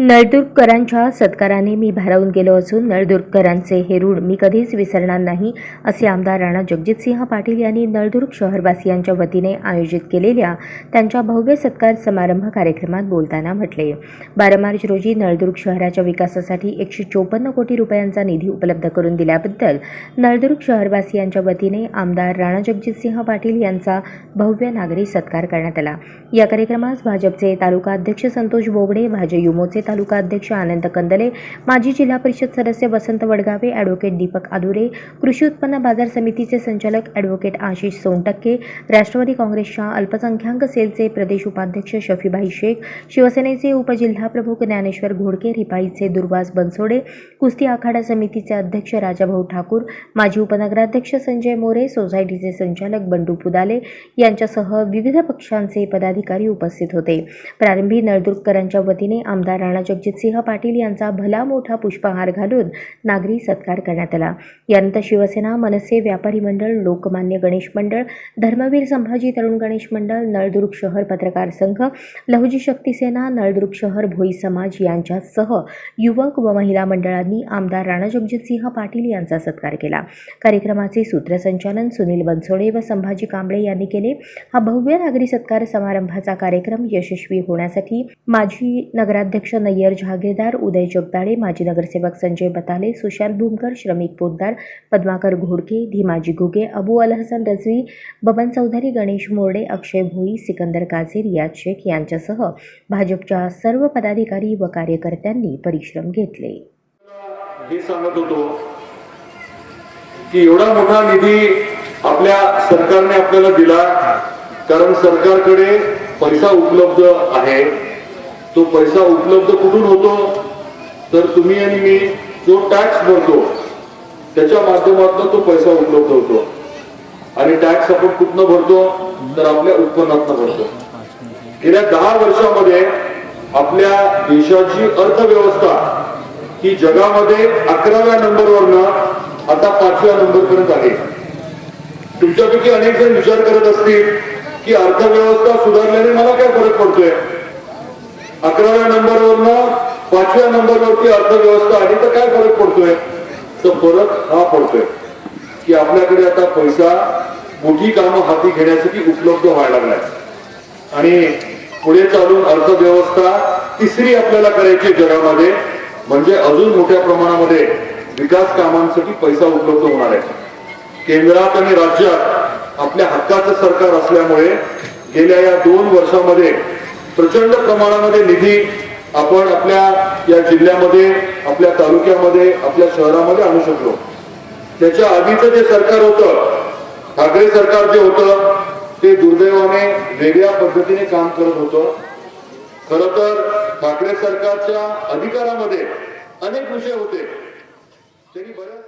नळदुर्गकरांच्या सत्काराने मी भारावून गेलो असून नळदुर्गकरांचे हे ऋण मी कधीच विसरणार नाही असे आमदार राणा जगजितसिंह पाटील यांनी नळदुर्ग शहरवासियांच्या वतीने आयोजित केलेल्या त्यांच्या भव्य सत्कार समारंभ कार्यक्रमात बोलताना म्हटले. बारा मार्च रोजी नळदुर्ग शहराच्या विकासासाठी एकशे चोपन्न कोटी रुपयांचा निधी उपलब्ध करून दिल्याबद्दल नळदुर्ग शहरवासियांच्या वतीने आमदार राणा जगजितसिंह पाटील यांचा भव्य नागरी सत्कार करण्यात आला. या कार्यक्रमास भाजपचे तालुका अध्यक्ष संतोष बोबडे भाजयुमोचे तालुका अध्यक्ष आनंद कंदले माजी जिल्हा परिषद सदस्य वसंत वडगावे ॲडव्होकेट दीपक आदुरे कृषी उत्पन्न बाजार समितीचे संचालक ॲडव्होकेट आशिष सोनटक्के राष्ट्रवादी काँग्रेसच्या अल्पसंख्याक सेलचे प्रदेश उपाध्यक्ष शफीभाई शेख शिवसेनेचे उपजिल्हाप्रमुख ज्ञानेश्वर घोडके रिपाईचे दुर्वास बनसोडे कुस्ती आखाडा समितीचे अध्यक्ष राजाभाऊ ठाकूर माजी उपनगराध्यक्ष संजय मोरे सोसायटीचे संचालक बंडू पुदाले यांच्यासह विविध पक्षांचे पदाधिकारी उपस्थित होते. प्रारंभी नळदुर्गकरांच्या वतीने आमदार राणा जगजितसिंह पाटील यांचा भला मोठा पुष्पहार घालून नागरी सत्कार करण्यात आला. यानंतर शिवसेना मनसे व्यापारी मंडळ लोकमान्य गणेश मंडळ धर्मवीर संभाजी तरुण गणेश मंडळ नळदुर्ग शहर पत्रकार संघ लहुजी शक्ती सेना नळदुर्ग शहर भोई समाज यांच्यासह युवक व महिला मंडळांनी आमदार राणा जगजितसिंह पाटील यांचा सत्कार केला. कार्यक्रमाचे सूत्रसंचालन सुनील बनसोडे व संभाजी कांबळे यांनी केले. हा भव्य नागरी सत्कार समारंभाचा कार्यक्रम यशस्वी होण्यासाठी माजी नगराध्यक्ष नय्यर जहागीरदार उदय जगदाळे माजी नगरसेवक संजय बताले सुशांत भूमकर श्रमिक पोद्दार पद्माकर घोडके धीमाजी घुगे अबू अल हसन रजवी बबन चौधरी गणेश मोरडे अक्षय भोई सिकंदर काझी रियाज शेख यांच्यासह भाजपच्या सर्व पदाधिकारी व कार्यकर्त्यांनी परिश्रम घेतले. हे सांगत होतो की एवढा मोठा निधी आपल्या सरकारने आपल्याला दिला कारण सरकारकडे पैसा उपलब्ध आहे. तो पैसा उपलब्ध कुठून होतो? तर तुम्ही आणि मी जो टॅक्स भरतो त्याच्या माध्यमातून तो पैसा उपलब्ध होतो. आणि टॅक्स आपण कुठनं भरतो? तर आपल्या उत्पन्नातनं भरतो. गेल्या दहा वर्षामध्ये आपल्या देशाची अर्थव्यवस्था ही जगामध्ये अकराव्या नंबरवरनं आता पाचव्या नंबरपर्यंत आहे. तुमच्यापैकी अनेक जण विचार करत असतील की अर्थव्यवस्था सुधारल्याने मला काय फरक पडतोय? अकराव्या नंबरवरनं पाचव्या नंबरवरती अर्थव्यवस्था आली तर काय फरक पडतोय? तर फरक हा पडतोय की आपल्याकडे आता पैसा मोठी कामं हाती घेण्यासाठी उपलब्ध व्हायला लागलाय. आणि पुढे चालून अर्थव्यवस्था तिसरी आपल्याला करायची जगामध्ये म्हणजे अजून मोठ्या प्रमाणामध्ये विकास कामांसाठी पैसा उपलब्ध होणार आहे. केंद्रात आणि राज्यात आपल्या हक्काचं सरकार असल्यामुळे गेल्या या दोन वर्षामध्ये प्रचंड प्रमाणामध्ये निधी आपण आपल्या या जिल्ह्यामध्ये आपल्या तालुक्यामध्ये आपल्या शहरामध्ये आणू शकलो. त्याच्या आधीचं जे सरकार होतं ठाकरे सरकार जे होतं ते दुर्दैवाने वेगळ्या पद्धतीने काम करत होतं. खर तर ठाकरे सरकारच्या अधिकारामध्ये अनेक विषय होते. त्यांनी बऱ्याच